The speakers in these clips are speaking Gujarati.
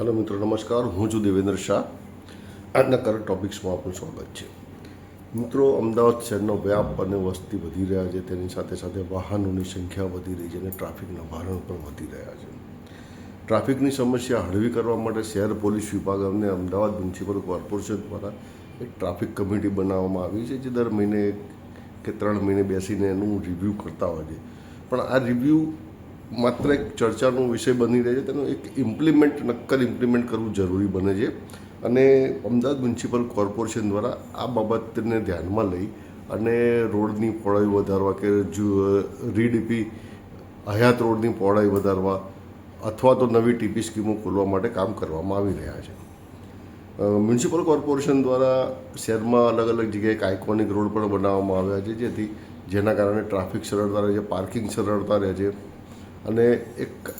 હેલો મિત્રો, નમસ્કાર. હું છું દેવેન્દ્ર શાહ. આજના કરંટ ટોપિક્સમાં આપનું સ્વાગત છે. મિત્રો, અમદાવાદ શહેરનો વ્યાપ અને વસ્તી વધી રહ્યા છે. તેની સાથે સાથે વાહનોની સંખ્યા વધી રહી છે અને ટ્રાફિકના ભારણ પણ વધી રહ્યા છે. ટ્રાફિકની સમસ્યા હળવી કરવા માટે શહેર પોલીસ વિભાગ અને અમદાવાદ મ્યુનિસિપલ કોર્પોરેશન દ્વારા એક ટ્રાફિક કમિટી બનાવવામાં આવી છે, જે દર મહિને કે ત્રણ મહિને બેસીને એનું રિવ્યૂ કરતા હોય છે. પણ આ રિવ્યૂ માત્ર એક ચર્ચાનો વિષય બની રહે છે, તેનું એક ઇમ્પ્લિમેન્ટ નક્કર ઇમ્પ્લિમેન્ટ કરવું જરૂરી બને છે. અને અમદાવાદ મ્યુનિસિપલ કોર્પોરેશન દ્વારા આ બાબતને ધ્યાનમાં લઈ અને રોડની પહોળાઈ વધારવા કે રીડીપી, હયાત રોડની પહોળાઈ વધારવા અથવા તો નવી ટીપી સ્કીમો ખોલવા માટે કામ કરવામાં આવી રહ્યા છે. મ્યુનિસિપલ કોર્પોરેશન દ્વારા શહેરમાં અલગ અલગ જગ્યાએ એક આઇકોનિક રોડ પણ બનાવવામાં આવ્યા છે, જેથી જેના કારણે ટ્રાફિક સરળતા રહે છે, પાર્કિંગ સરળતા રહે છે. અને એક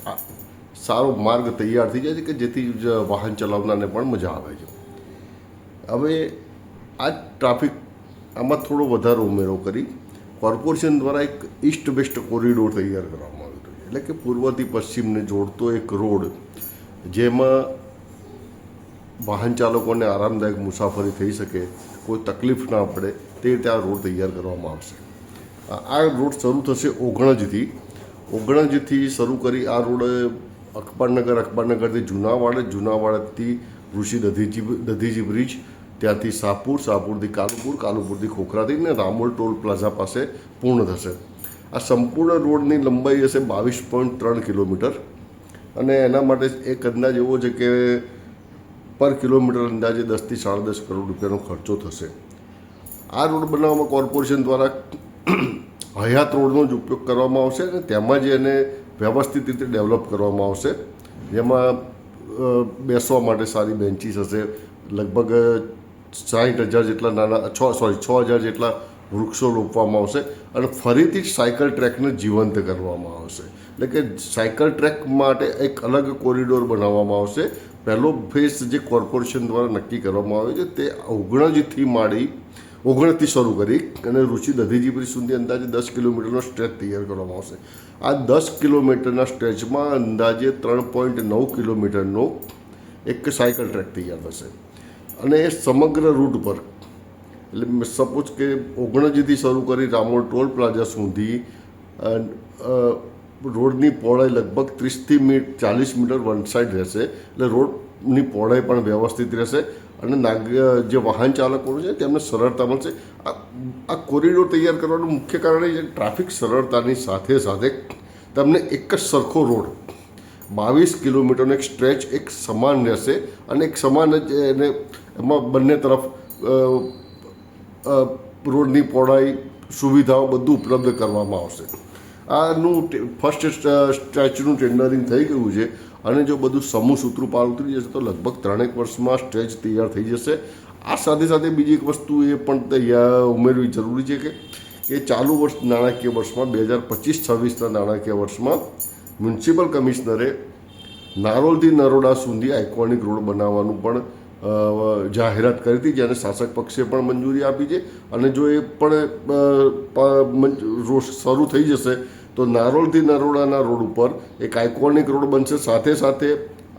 સારો માર્ગ તૈયાર થઈ જાય છે કે જેથી જ વાહન ચલાવનારને પણ મજા આવે છે. હવે આ ટ્રાફિક આમાં થોડો વધારો ઉમેરો કરી કોર્પોરેશન દ્વારા એક ઈસ્ટ વેસ્ટ કોરિડોર તૈયાર કરવામાં આવ્યો છે એટલે કે પૂર્વથી પશ્ચિમને જોડતો એક રોડ જેમાં વાહન ચાલકોને આરામદાયક મુસાફરી થઈ શકે, કોઈ તકલીફ ના પડે તે રીતે આ રોડ તૈયાર કરવામાં આવશે. આ રોડ શરૂ થશે ઓગણજથી ઓગણજથી શરૂ કરી આ રોડ અખબારનગર અખબારનગરથી જૂનાવાડ, જૂનાવાડથી ઋષિ દધીજી દધીજી બ્રિજ, ત્યાંથી સાપુર, સાપુરથી કાલુપુર, કાલુપુરથી ખોખરાથી ને રામોલ ટોલ પ્લાઝા પાસે પૂર્ણ થશે. આ સંપૂર્ણ રોડની લંબાઈ હશે બાવીસ પોઈન્ટ ત્રણ કિલોમીટર અને એના માટે એક અંદાજ એવો છે કે પર કિલોમીટર અંદાજે દસથી સાડા દસ કરોડ રૂપિયાનો ખર્ચો થશે. આ રોડ બનાવવામાં કોર્પોરેશન દ્વારા હયાત રોડનો જ ઉપયોગ કરવામાં આવશે અને તેમાં જ એને વ્યવસ્થિત રીતે ડેવલપ કરવામાં આવશે. જેમાં બેસવા માટે સારી બેન્ચીસ હશે. લગભગ સાઠ હજાર જેટલા નાના છ, સોરી, છ હજાર જેટલા વૃક્ષો રોપવામાં આવશે અને ફરીથી સાયકલ ટ્રેકને જીવંત કરવામાં આવશે. એટલે કે સાયકલ ટ્રેક માટે એક અલગ કોરિડોર બનાવવામાં આવશે. પહેલો ફેઝ જે કોર્પોરેશન દ્વારા નક્કી કરવામાં આવે છે તે ઓગણજથી માંડી ઓગણથી શરૂ કરી, અને રુચિ દધીજી બ્રિજ સુધી અંદાજે દસ કિલોમીટરનો સ્ટ્રેચ તૈયાર કરવામાં આવશે. આ દસ કિલોમીટરના સ્ટ્રેચમાં અંદાજે ત્રણ પોઈન્ટ નવ કિલોમીટરનો એક સાયકલ ટ્રેક તૈયાર થશે. અને એ સમગ્ર રૂટ પર, એટલે સપોઝ કે ઓગણજીથી શરૂ કરી રામોલ ટોલ પ્લાઝા સુધી રોડની પહોળાઈ લગભગ ત્રીસથી મીટ ચાલીસ મીટર વન સાઈડ રહેશે. એટલે રોડની પહોળાઈ પણ વ્યવસ્થિત રહેશે અને નાગ, જે વાહન ચાલકો છે તેમને સરળતા મળશે. આ કોરિડોર તૈયાર કરવાનું મુખ્ય કારણ એ છે ટ્રાફિક સરળતાની સાથે સાથે તમને એક જ સરખો રોડ, બાવીસ કિલોમીટરનો એક સ્ટ્રેચ એક સમાન રહેશે અને એક સમાન જ એને એમાં બંને તરફ રોડની પહોળાઈ, સુવિધાઓ બધું ઉપલબ્ધ કરવામાં આવશે. આનું ફર્સ્ટ સ્ટેચ્યુનું ટેન્ડરિંગ થઈ ગયું છે અને જો બધું સમૂહ સૂત્રો પાર ઉતરી જશે તો લગભગ ત્રણેક વર્ષમાં સ્ટેજ તૈયાર થઈ જશે. આ સાથે સાથે બીજી એક વસ્તુ એ પણ તૈયાર ઉમેરવી જરૂરી છે કે એ ચાલુ વર્ષ નાણાકીય વર્ષમાં, બે હજાર પચીસ છવ્વીસના નાણાકીય વર્ષમાં મ્યુનિસિપલ કમિશનરે નારોલથી નરોડા સુધી આઇકોનિક રોડ બનાવવાનું પણ જાહેરાત કરી હતી જેને શાસક પક્ષે પણ મંજૂરી આપી છે. અને જો એ પણ શરૂ થઈ જશે તો નારોલથી નરોડાના રોડ ઉપર એક આઇકોનિક રોડ બનશે. સાથે સાથે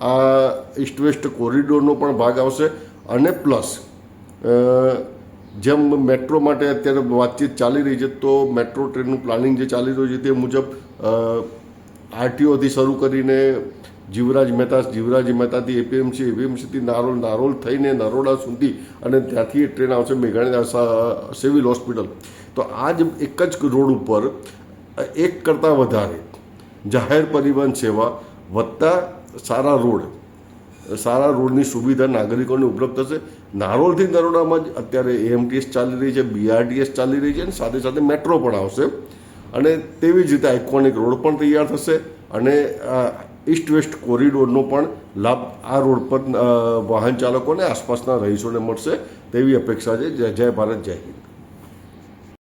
આ ઇસ્ટ વેસ્ટ કોરિડોરનો પણ ભાગ આવશે. અને પ્લસ જેમ મેટ્રો માટે અત્યારે વાતચીત ચાલી રહી છે, તો મેટ્રો ટ્રેનનું પ્લાનિંગ જે ચાલી રહ્યું છે તે મુજબ આરટીઓથી શરૂ કરીને જીવરાજ મહેતા, જીવરાજ મહેતાથી એપીએમસી એપીએમસીથી નારોલ નારોલ થઈને નરોડા સુધી અને ત્યાંથી એ ટ્રેન આવશે મેઘાણી સિવિલ હોસ્પિટલ. તો આ જ એક જ રોડ ઉપર એક કરતાં વધારે. જાહેર પરિવહન સેવા વધતા સારા રોડ. સારા રોડની સુવિધા નાગરિકોને ઉપલબ્ધ થશે. નારોલથી નરોડામાં જ અત્યારે એએમટીએસ ચાલી રહી છે બીઆરટીએસ ચાલી રહી છે અને સાથે સાથે મેટ્રો પણ આવશે. અને તેવી જ રીતે આઇકોનિક રોડ પણ તૈયાર થશે અને ઈસ્ટ વેસ્ટ કોરિડોરનો પણ લાભ આ રોડ પર વાહન ચાલકોને આસપાસના રહીશોને મળશે તેવી અપેક્ષા છે. જય જય ભારત, જય હિન્દ.